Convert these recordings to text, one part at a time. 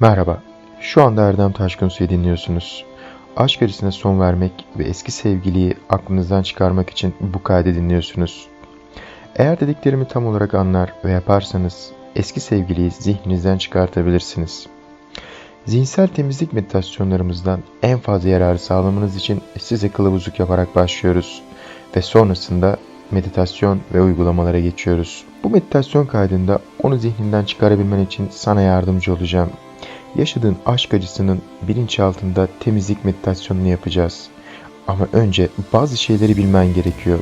Merhaba, şu anda Erdem Taşkınsu'yu dinliyorsunuz. Aşk acısına son vermek ve eski sevgiliyi aklınızdan çıkarmak için bu kaydı dinliyorsunuz. Eğer dediklerimi tam olarak anlar ve yaparsanız eski sevgiliyi zihninizden çıkartabilirsiniz. Zihinsel temizlik meditasyonlarımızdan en fazla yararı sağlamanız için size kılavuzluk yaparak başlıyoruz ve sonrasında meditasyon ve uygulamalara geçiyoruz. Bu meditasyon kaydında onu zihninden çıkarabilmen için sana yardımcı olacağım. Yaşadığın aşk acısının bilinçaltında temizlik meditasyonunu yapacağız. Ama önce bazı şeyleri bilmen gerekiyor.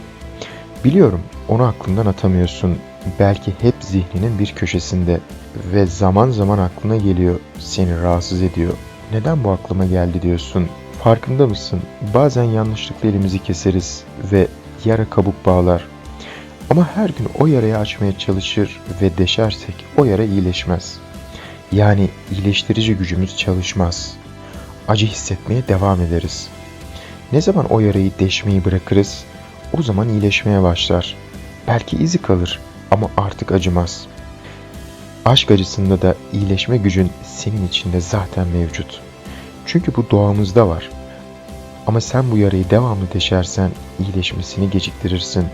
Biliyorum onu aklından atamıyorsun. Belki hep zihninin bir köşesinde ve zaman zaman aklına geliyor, seni rahatsız ediyor. Neden bu aklıma geldi diyorsun. Farkında mısın? Bazen yanlışlıkla elimizi keseriz ve yara kabuk bağlar. Ama her gün o yarayı açmaya çalışır ve deşersek o yara iyileşmez. Yani iyileştirici gücümüz çalışmaz. Acı hissetmeye devam ederiz. Ne zaman o yarayı deşmeyi bırakırız, o zaman iyileşmeye başlar. Belki izi kalır ama artık acımaz. Aşk acısında da iyileşme gücün senin içinde zaten mevcut. Çünkü bu doğamızda var. Ama sen bu yarayı devamlı deşersen iyileşmesini geciktirirsin.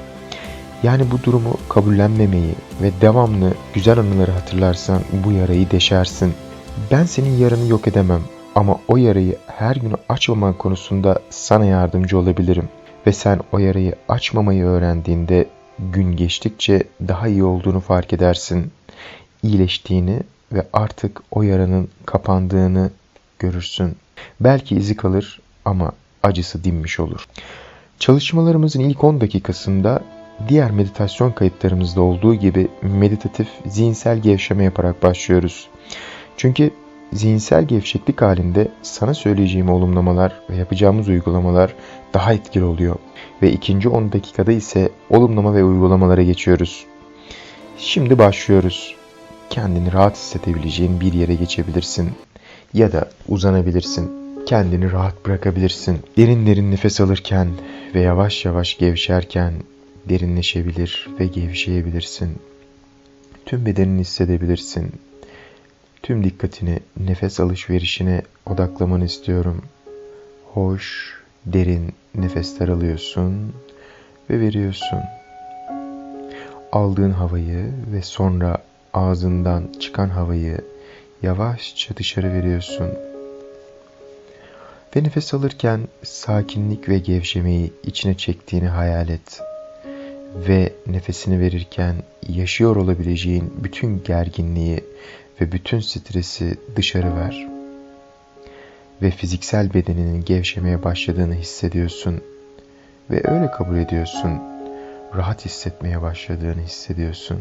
Yani bu durumu kabullenmemeyi ve devamlı güzel anıları hatırlarsan bu yarayı deşersin. Ben senin yaranı yok edemem ama o yarayı her gün açmaman konusunda sana yardımcı olabilirim. Ve sen o yarayı açmamayı öğrendiğinde gün geçtikçe daha iyi olduğunu fark edersin. İyileştiğini ve artık o yaranın kapandığını görürsün. Belki izi kalır ama acısı dinmiş olur. Çalışmalarımızın ilk 10 dakikasında diğer meditasyon kayıtlarımızda olduğu gibi meditatif zihinsel gevşeme yaparak başlıyoruz. Çünkü zihinsel gevşeklik halinde sana söyleyeceğim olumlamalar ve yapacağımız uygulamalar daha etkili oluyor. Ve ikinci 10 dakikada ise olumlama ve uygulamalara geçiyoruz. Şimdi başlıyoruz. Kendini rahat hissedebileceğin bir yere geçebilirsin ya da uzanabilirsin. Kendini rahat bırakabilirsin. Derin derin nefes alırken ve yavaş yavaş gevşerken derinleşebilir ve gevşeyebilirsin. Tüm bedenini hissedebilirsin. Tüm dikkatini nefes alışverişine odaklamanı istiyorum. Hoş, derin nefesler alıyorsun ve veriyorsun. Aldığın havayı ve sonra ağzından çıkan havayı yavaşça dışarı veriyorsun. Ve nefes alırken sakinlik ve gevşemeyi içine çektiğini hayal et. Ve nefesini verirken yaşıyor olabileceğin bütün gerginliği ve bütün stresi dışarı ver. Ve fiziksel bedeninin gevşemeye başladığını hissediyorsun. Ve öyle kabul ediyorsun. Rahat hissetmeye başladığını hissediyorsun.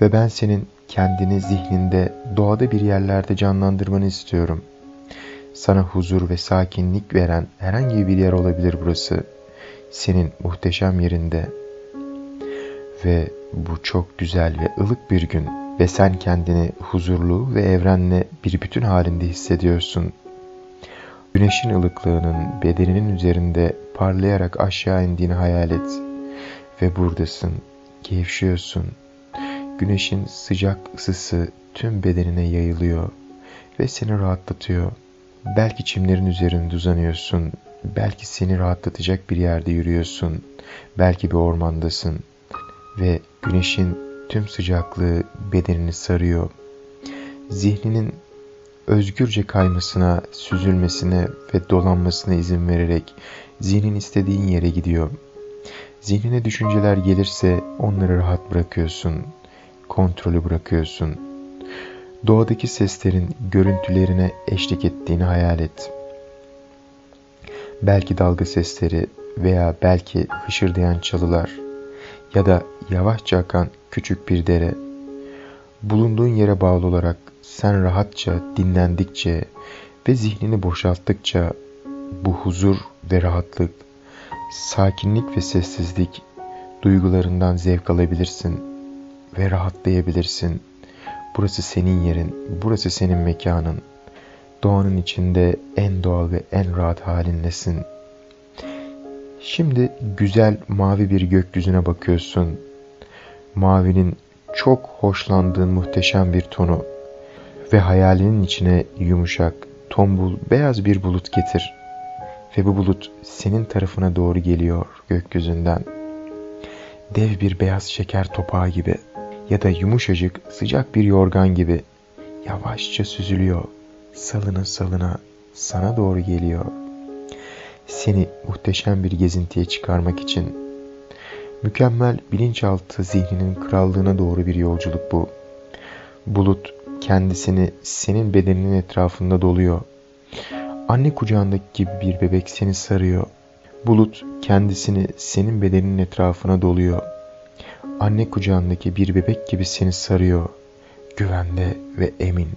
Ve ben senin kendini zihninde doğada bir yerlerde canlandırmanı istiyorum. Sana huzur ve sakinlik veren herhangi bir yer olabilir burası. Senin muhteşem yerinde. Ve bu çok güzel ve ılık bir gün ve sen kendini huzurlu ve evrenle bir bütün halinde hissediyorsun. Güneşin ılıklığının bedeninin üzerinde parlayarak aşağı indiğini hayal et. Ve buradasın, gevşiyorsun. Güneşin sıcak ısısı tüm bedenine yayılıyor ve seni rahatlatıyor. Belki çimlerin üzerinde uzanıyorsun. Belki seni rahatlatacak bir yerde yürüyorsun. Belki bir ormandasın. Ve güneşin tüm sıcaklığı bedenini sarıyor. Zihninin özgürce kaymasına, süzülmesine ve dolanmasına izin vererek zihnin istediğin yere gidiyor. Zihnine düşünceler gelirse onları rahat bırakıyorsun. Kontrolü bırakıyorsun. Doğadaki seslerin görüntülerine eşlik ettiğini hayal et. Belki dalga sesleri veya belki hışırdayan çalılar ya da yavaşça akan küçük bir dere. Bulunduğun yere bağlı olarak sen rahatça dinlendikçe ve zihnini boşalttıkça bu huzur ve rahatlık, sakinlik ve sessizlik duygularından zevk alabilirsin ve rahatlayabilirsin. Burası senin yerin, burası senin mekanın. Doğanın içinde en doğal ve en rahat halindesin. Şimdi güzel mavi bir gökyüzüne bakıyorsun. Mavinin çok hoşlandığın muhteşem bir tonu. Ve hayalinin içine yumuşak, tombul, beyaz bir bulut getir. Ve bu bulut senin tarafına doğru geliyor gökyüzünden. Dev bir beyaz şeker topağı gibi ya da yumuşacık sıcak bir yorgan gibi yavaşça süzülüyor. Salına salına sana doğru geliyor. Seni muhteşem bir gezintiye çıkarmak için mükemmel bilinçaltı zihninin krallığına doğru bir yolculuk bu. Bulut kendisini senin bedeninin etrafında doluyor. Anne kucağındaki gibi bir bebek seni sarıyor. Bulut kendisini senin bedeninin etrafına doluyor. Anne kucağındaki bir bebek gibi seni sarıyor. Güvende ve emin.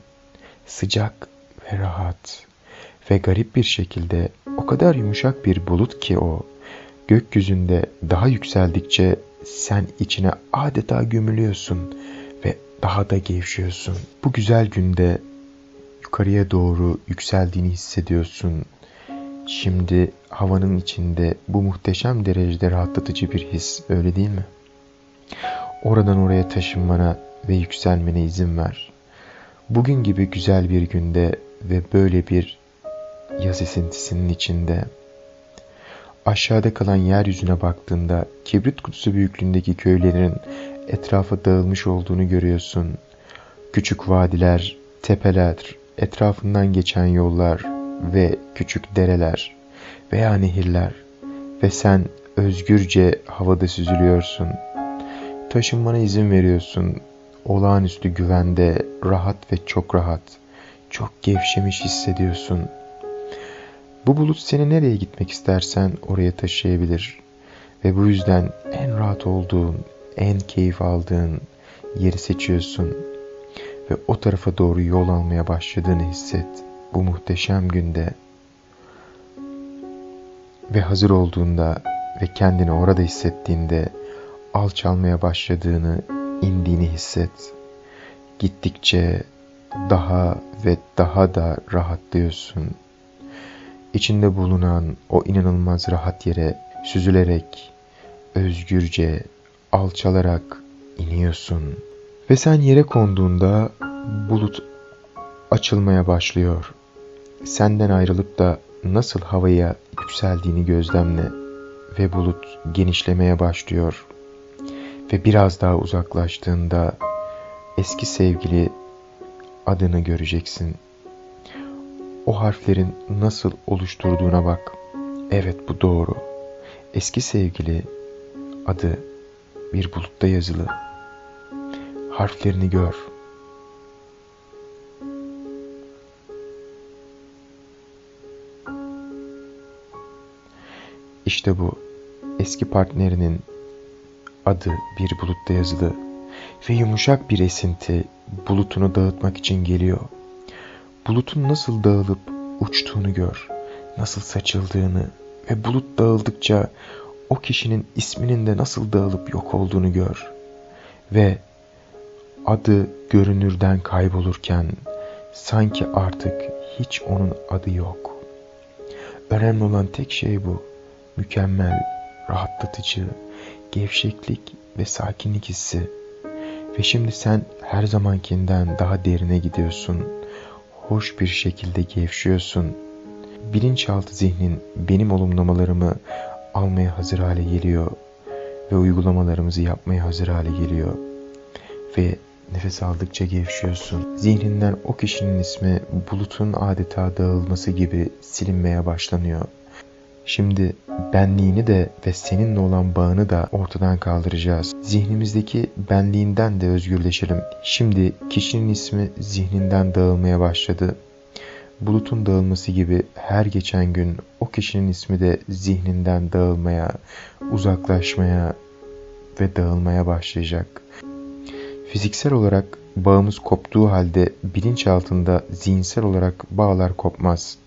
Sıcak ve rahat. Ve garip bir şekilde o kadar yumuşak bir bulut ki o. Gökyüzünde daha yükseldikçe sen içine adeta gömülüyorsun ve daha da gevşiyorsun. Bu güzel günde yukarıya doğru yükseldiğini hissediyorsun. Şimdi havanın içinde bu muhteşem derecede rahatlatıcı bir his, öyle değil mi? Oradan oraya taşınmana ve yükselmene izin ver. Bugün gibi güzel bir günde ve böyle bir yaz esintisinin içinde aşağıda kalan yeryüzüne baktığında kibrit kutusu büyüklüğündeki köylerin etrafa dağılmış olduğunu görüyorsun. Küçük vadiler, tepeler, etrafından geçen yollar ve küçük dereler veya nehirler ve sen özgürce havada süzülüyorsun. Taşınmana izin veriyorsun. Olağanüstü güvende, rahat ve çok rahat. Çok gevşemiş hissediyorsun. Bu bulut seni nereye gitmek istersen oraya taşıyabilir. Ve bu yüzden en rahat olduğun, en keyif aldığın yeri seçiyorsun. Ve o tarafa doğru yol almaya başladığını hisset. Bu muhteşem günde. Ve hazır olduğunda ve kendini orada hissettiğinde alçalmaya başladığını, indiğini hisset. Gittikçe daha ve daha da rahatlıyorsun. İçinde bulunan o inanılmaz rahat yere süzülerek, özgürce, alçalarak iniyorsun. Ve sen yere konduğunda bulut açılmaya başlıyor. Senden ayrılıp da nasıl havaya yükseldiğini gözlemle ve bulut genişlemeye başlıyor ve biraz daha uzaklaştığında eski sevgili adını göreceksin. O harflerin nasıl oluşturduğuna bak. Evet bu doğru. Eski sevgili adı bir bulutta yazılı. Harflerini gör. İşte bu eski partnerinin adı bir bulutta yazılı ve yumuşak bir esinti bulutunu dağıtmak için geliyor. Bulutun nasıl dağılıp uçtuğunu gör, nasıl saçıldığını ve bulut dağıldıkça o kişinin isminin de nasıl dağılıp yok olduğunu gör. Ve adı görünürden kaybolurken sanki artık hiç onun adı yok. Önemli olan tek şey bu. Mükemmel, rahatlatıcı, gevşeklik ve sakinlik hissi. Ve şimdi sen her zamankinden daha derine gidiyorsun. Hoş bir şekilde gevşiyorsun. Bilinçaltı zihnin benim olumlamalarımı almaya hazır hale geliyor ve uygulamalarımızı yapmaya hazır hale geliyor. Ve nefes aldıkça gevşiyorsun. Zihninden o kişinin ismi bulutun adeta dağılması gibi silinmeye başlanıyor. Şimdi benliğini de ve seninle olan bağını da ortadan kaldıracağız. Zihnimizdeki benliğinden de özgürleşelim. Şimdi kişinin ismi zihninden dağılmaya başladı. Bulutun dağılması gibi her geçen gün o kişinin ismi de zihninden dağılmaya, uzaklaşmaya ve dağılmaya başlayacak. Fiziksel olarak bağımız koptuğu halde bilinç altında zihinsel olarak bağlar kopmaz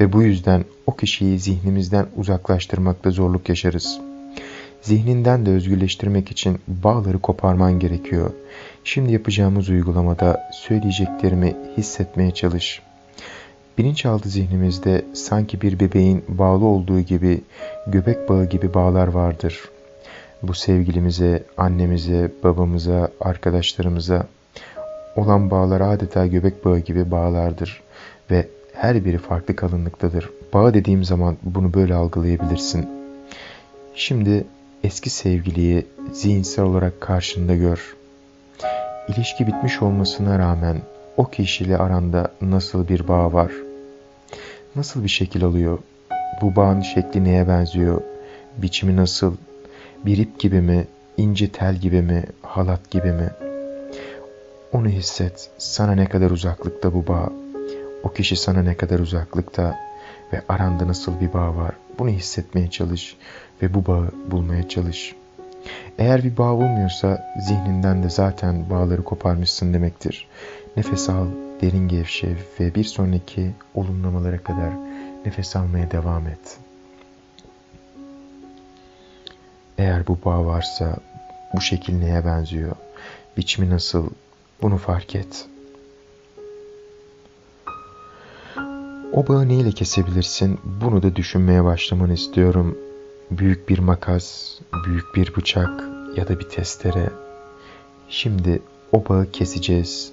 ve bu yüzden o kişiyi zihnimizden uzaklaştırmakta zorluk yaşarız. Zihninden de özgürleştirmek için bağları koparman gerekiyor. Şimdi yapacağımız uygulamada söyleyeceklerimi hissetmeye çalış. Bilinçaltı zihnimizde sanki bir bebeğin bağlı olduğu gibi göbek bağı gibi bağlar vardır. Bu sevgilimize, annemize, babamıza, arkadaşlarımıza olan bağlar adeta göbek bağı gibi bağlardır ve her biri farklı kalınlıktadır. Bağ dediğim zaman bunu böyle algılayabilirsin. Şimdi eski sevgiliyi zihinsel olarak karşında gör. İlişki bitmiş olmasına rağmen o kişiyle aranda nasıl bir bağ var? Nasıl bir şekil alıyor? Bu bağın şekli neye benziyor? Biçimi nasıl? Bir ip gibi mi? ince tel gibi mi? Halat gibi mi? Onu hisset. Sana ne kadar uzaklıkta bu bağ? O kişi sana ne kadar uzaklıkta ve aranda nasıl bir bağ var? Bunu hissetmeye çalış ve bu bağı bulmaya çalış. Eğer bir bağ olmuyorsa zihninden de zaten bağları koparmışsın demektir. Nefes al, derin gevşe ve bir sonraki olumlamalara kadar nefes almaya devam et. Eğer bu bağ varsa bu şekil neye benziyor? Biçimi nasıl? Bunu fark et. O bağı neyle kesebilirsin? Bunu da düşünmeye başlamanı istiyorum. Büyük bir makas, büyük bir bıçak ya da bir testere. Şimdi o bağı keseceğiz.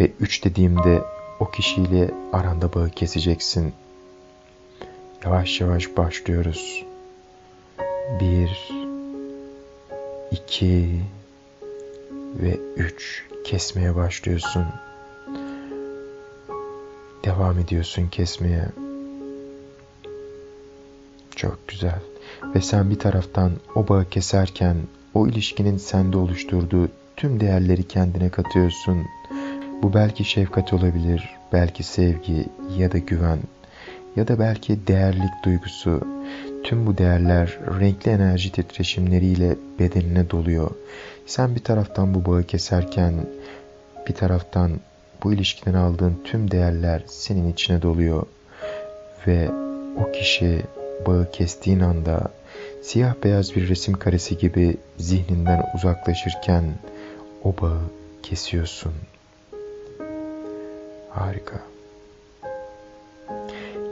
Ve üç dediğimde o kişiyle aranda bağı keseceksin. Yavaş yavaş başlıyoruz. Bir, iki ve üç kesmeye başlıyorsun. Devam ediyorsun kesmeye. Çok güzel. Ve sen bir taraftan o bağı keserken o ilişkinin sende oluşturduğu tüm değerleri kendine katıyorsun. Bu belki şefkat olabilir, belki sevgi ya da güven ya da belki değerlik duygusu. Tüm bu değerler renkli enerji titreşimleriyle bedenine doluyor. Sen bir taraftan bu bağı keserken bir taraftan bu ilişkiden aldığın tüm değerler senin içine doluyor. Ve o kişi bağı kestiğin anda siyah beyaz bir resim karesi gibi zihninden uzaklaşırken o bağı kesiyorsun. Harika.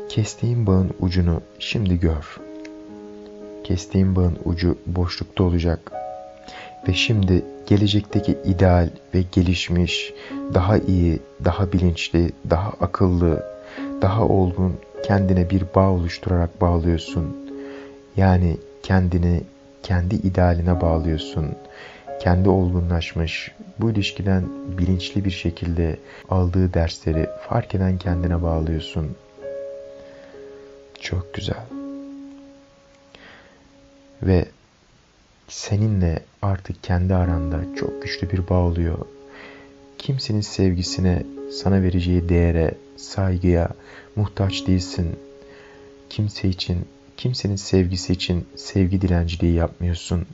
Kestiğin bağın ucunu şimdi gör. Kestiğin bağın ucu boşlukta olacak. Ve şimdi gelecekteki ideal ve gelişmiş, daha iyi, daha bilinçli, daha akıllı, daha olgun kendine bir bağ oluşturarak bağlıyorsun. Yani kendini kendi idealine bağlıyorsun. Kendi olgunlaşmış, bu ilişkiden bilinçli bir şekilde aldığı dersleri fark eden kendine bağlıyorsun. Çok güzel. Ve seninle artık kendi aranda çok güçlü bir bağ oluyor. Kimsenin sevgisine, sana vereceği değere, saygıya muhtaç değilsin. Kimse için, kimsenin sevgisi için sevgi dilenciliği yapmıyorsun.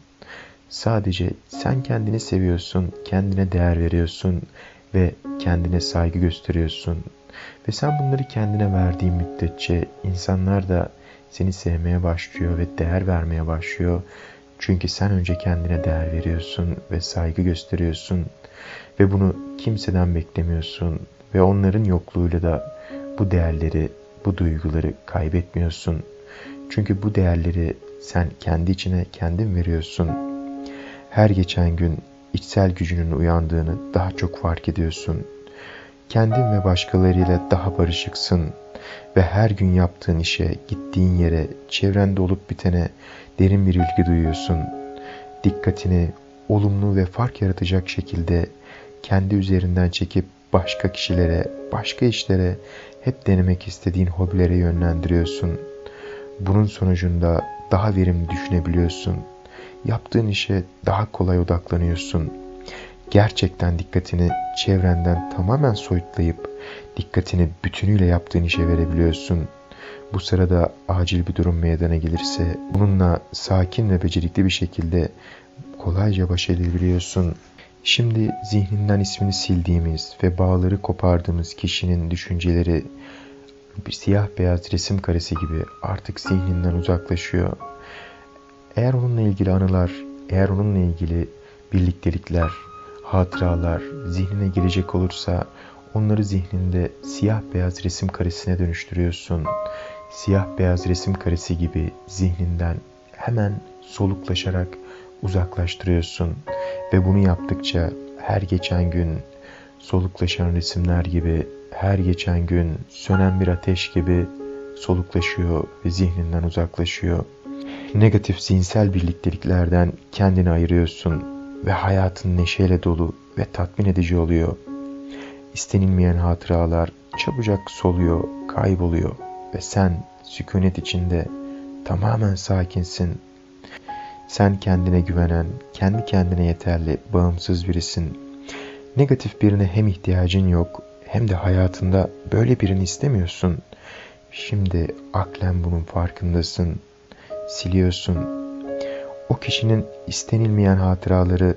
Sadece sen kendini seviyorsun, kendine değer veriyorsun ve kendine saygı gösteriyorsun. Ve sen bunları kendine verdiğin müddetçe insanlar da seni sevmeye başlıyor ve değer vermeye başlıyor. Çünkü sen önce kendine değer veriyorsun ve saygı gösteriyorsun ve bunu kimseden beklemiyorsun ve onların yokluğuyla da bu değerleri, bu duyguları kaybetmiyorsun. Çünkü bu değerleri sen kendi içine kendin veriyorsun. Her geçen gün içsel gücünün uyandığını daha çok fark ediyorsun. Kendin ve başkalarıyla daha barışıksın ve her gün yaptığın işe, gittiğin yere, çevrende olup bitene derin bir ilgi duyuyorsun. Dikkatini olumlu ve fark yaratacak şekilde kendi üzerinden çekip başka kişilere, başka işlere, hep denemek istediğin hobilere yönlendiriyorsun. Bunun sonucunda daha verimli düşünebiliyorsun. Yaptığın işe daha kolay odaklanıyorsun. Gerçekten dikkatini çevrenden tamamen soyutlayıp dikkatini bütünüyle yaptığın işe verebiliyorsun. Bu sırada acil bir durum meydana gelirse bununla sakin ve becerikli bir şekilde kolayca baş edebiliyorsun. Şimdi zihninden ismini sildiğimiz ve bağları kopardığımız kişinin düşünceleri bir siyah beyaz resim karesi gibi artık zihninden uzaklaşıyor. Eğer onunla ilgili anılar, eğer onunla ilgili birliktelikler, hatıralar zihnine girecek olursa onları zihninde siyah beyaz resim karesine dönüştürüyorsun. Siyah beyaz resim karesi gibi zihninden hemen soluklaşarak uzaklaştırıyorsun ve bunu yaptıkça her geçen gün soluklaşan resimler gibi her geçen gün sönen bir ateş gibi soluklaşıyor ve zihninden uzaklaşıyor. Negatif zihinsel birlikteliklerden kendini ayırıyorsun ve hayatın neşeyle dolu ve tatmin edici oluyor. İstenilmeyen hatıralar çabucak soluyor, kayboluyor ve sen sükunet içinde tamamen sakinsin. Sen kendine güvenen, kendi kendine yeterli, bağımsız birisin. Negatif birine hem ihtiyacın yok hem de hayatında böyle birini istemiyorsun. Şimdi aklen bunun farkındasın. Siliyorsun. O kişinin istenilmeyen hatıraları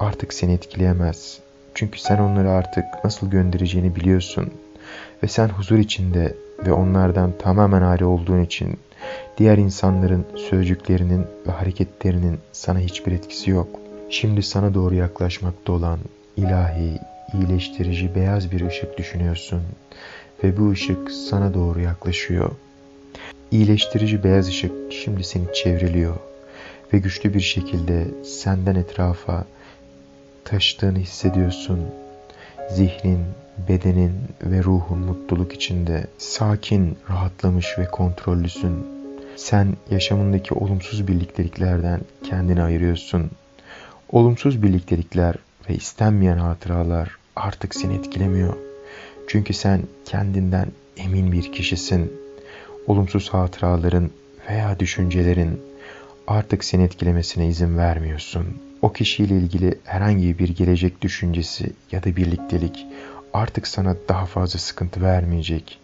artık seni etkileyemez. Çünkü sen onları artık nasıl göndereceğini biliyorsun. Ve sen huzur içinde ve onlardan tamamen ayrı olduğun için diğer insanların sözcüklerinin ve hareketlerinin sana hiçbir etkisi yok. Şimdi sana doğru yaklaşmakta olan ilahi, iyileştirici beyaz bir ışık düşünüyorsun ve bu ışık sana doğru yaklaşıyor. İyileştirici beyaz ışık şimdi seni çevriliyor ve güçlü bir şekilde senden etrafa taştığını hissediyorsun. Zihnin, bedenin ve ruhun mutluluk içinde sakin, rahatlamış ve kontrollüsün. Sen yaşamındaki olumsuz birlikteliklerden kendini ayırıyorsun. Olumsuz birliktelikler ve istenmeyen hatıralar artık seni etkilemiyor. Çünkü sen kendinden emin bir kişisin. Olumsuz hatıraların veya düşüncelerin artık seni etkilemesine izin vermiyorsun. O kişiyle ilgili herhangi bir gelecek düşüncesi ya da birliktelik artık sana daha fazla sıkıntı vermeyecek.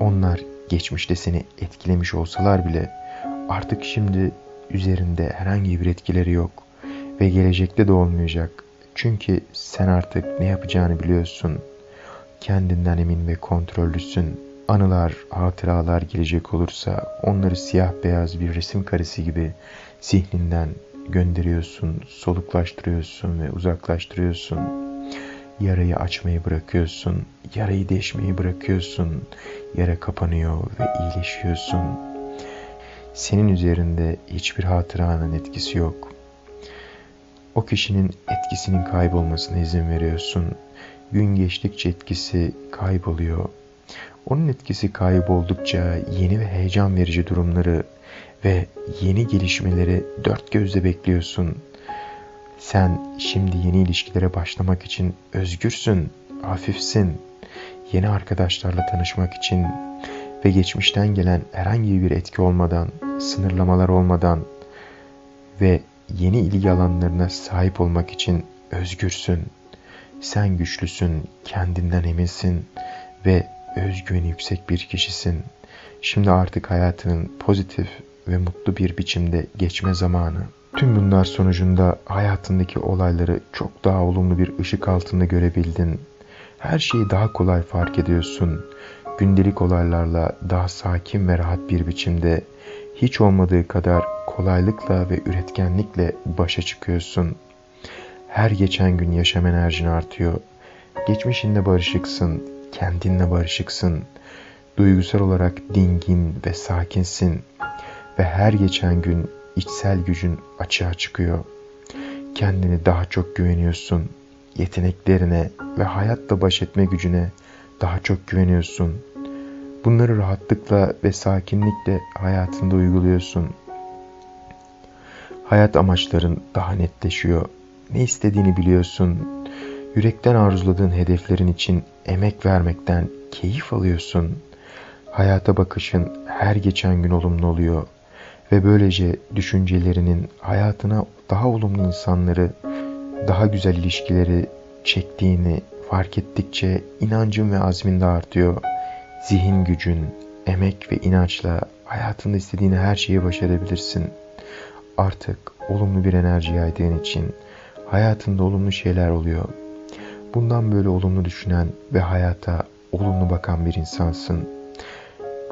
Onlar geçmişte seni etkilemiş olsalar bile artık şimdi üzerinde herhangi bir etkileri yok ve gelecekte de olmayacak. Çünkü sen artık ne yapacağını biliyorsun. Kendinden emin ve kontrollüsün. Anılar, hatıralar gelecek olursa onları siyah beyaz bir resim karesi gibi zihninden gönderiyorsun, soluklaştırıyorsun ve uzaklaştırıyorsun. Yarayı açmayı bırakıyorsun, yarayı deşmeyi bırakıyorsun. Yara kapanıyor ve iyileşiyorsun. Senin üzerinde hiçbir hatıranın etkisi yok. O kişinin etkisinin kaybolmasına izin veriyorsun. Gün geçtikçe etkisi kayboluyor. Onun etkisi kayboldukça yeni ve heyecan verici durumları ve yeni gelişmeleri dört gözle bekliyorsun. Sen şimdi yeni ilişkilere başlamak için özgürsün, hafifsin. Yeni arkadaşlarla tanışmak için ve geçmişten gelen herhangi bir etki olmadan, sınırlamalar olmadan ve yeni ilgi alanlarına sahip olmak için özgürsün. Sen güçlüsün, kendinden eminsin ve özgüveni yüksek bir kişisin. Şimdi artık hayatının pozitif ve mutlu bir biçimde geçme zamanı. Tüm bunlar sonucunda hayatındaki olayları çok daha olumlu bir ışık altında görebildin. Her şeyi daha kolay fark ediyorsun. Gündelik olaylarla daha sakin ve rahat bir biçimde hiç olmadığı kadar kolaylıkla ve üretkenlikle başa çıkıyorsun. Her geçen gün yaşam enerjin artıyor. Geçmişinde barışıksın, kendinle barışıksın. Duygusal olarak dingin ve sakinsin ve her geçen gün içsel gücün açığa çıkıyor. Kendini daha çok güveniyorsun. Yeteneklerine ve hayatla baş etme gücüne daha çok güveniyorsun. Bunları rahatlıkla ve sakinlikle hayatında uyguluyorsun. Hayat amaçların daha netleşiyor. Ne istediğini biliyorsun. Yürekten arzuladığın hedeflerin için emek vermekten keyif alıyorsun. Hayata bakışın her geçen gün olumlu oluyor ve böylece düşüncelerinin hayatına daha olumlu insanları, daha güzel ilişkileri çektiğini fark ettikçe inancın ve azmin de artıyor. Zihin gücün, emek ve inançla hayatında istediğin her şeyi başarabilirsin. Artık olumlu bir enerji yaydığın için hayatında olumlu şeyler oluyor. Bundan böyle olumlu düşünen ve hayata olumlu bakan bir insansın.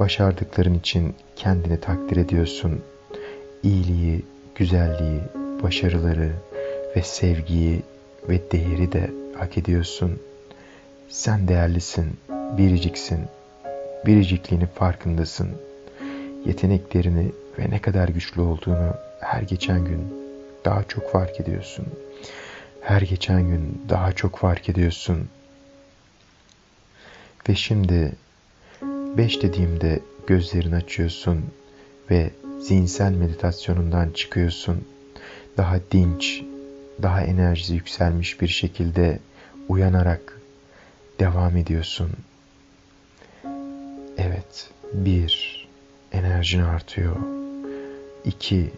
Başardıkların için kendini takdir ediyorsun. İyiliği, güzelliği, başarıları ve sevgiyi ve değeri de hak ediyorsun. Sen değerlisin, biriciksin. Biricikliğinin farkındasın. Yeteneklerini ve ne kadar güçlü olduğunu her geçen gün daha çok fark ediyorsun. Her geçen gün daha çok fark ediyorsun. Ve şimdi 5 dediğimde gözlerini açıyorsun ve zihinsel meditasyonundan çıkıyorsun. Daha dinç, daha enerjisi yükselmiş bir şekilde uyanarak devam ediyorsun. Evet, bir, enerjin artıyor. İki,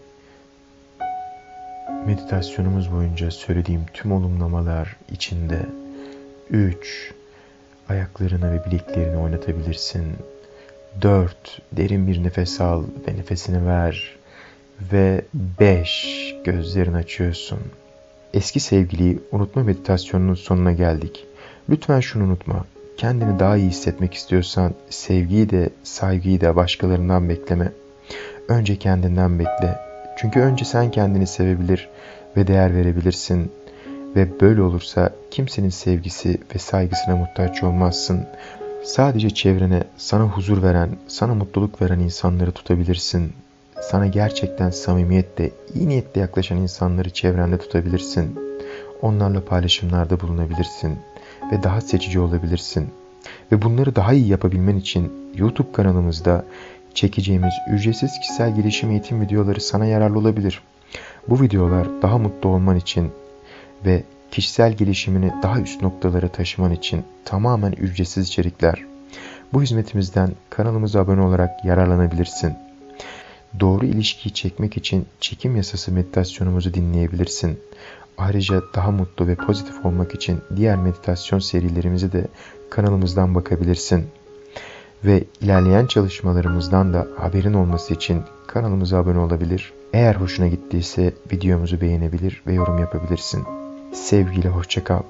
meditasyonumuz boyunca söylediğim tüm olumlamalar içinde. Üç, ayaklarını ve bileklerini oynatabilirsin. Dört, derin bir nefes al ve nefesini ver. Ve beş, gözlerini açıyorsun. Eski sevgiliyi unutma meditasyonunun sonuna geldik. Lütfen şunu unutma. Kendini daha iyi hissetmek istiyorsan sevgiyi de saygıyı da başkalarından bekleme. Önce kendinden bekle. Çünkü önce sen kendini sevebilir ve değer verebilirsin. Ve böyle olursa kimsenin sevgisi ve saygısına muhtaç olmazsın. Sadece çevrene sana huzur veren, sana mutluluk veren insanları tutabilirsin. Sana gerçekten samimiyetle, iyi niyetle yaklaşan insanları çevrende tutabilirsin. Onlarla paylaşımlarda bulunabilirsin ve daha seçici olabilirsin. Ve bunları daha iyi yapabilmen için YouTube kanalımızda çekeceğimiz ücretsiz kişisel gelişim eğitim videoları sana yararlı olabilir. Bu videolar daha mutlu olman için ve kişisel gelişimini daha üst noktalara taşıman için tamamen ücretsiz içerikler. Bu hizmetimizden kanalımıza abone olarak yararlanabilirsin. Doğru ilişkiyi çekmek için çekim yasası meditasyonumuzu dinleyebilirsin. Ayrıca daha mutlu ve pozitif olmak için diğer meditasyon serilerimize de kanalımızdan bakabilirsin. Ve ilerleyen çalışmalarımızdan da haberin olması için kanalımıza abone olabilir. Eğer hoşuna gittiyse videomuzu beğenebilir ve yorum yapabilirsin. Sevgiyle hoşçakal.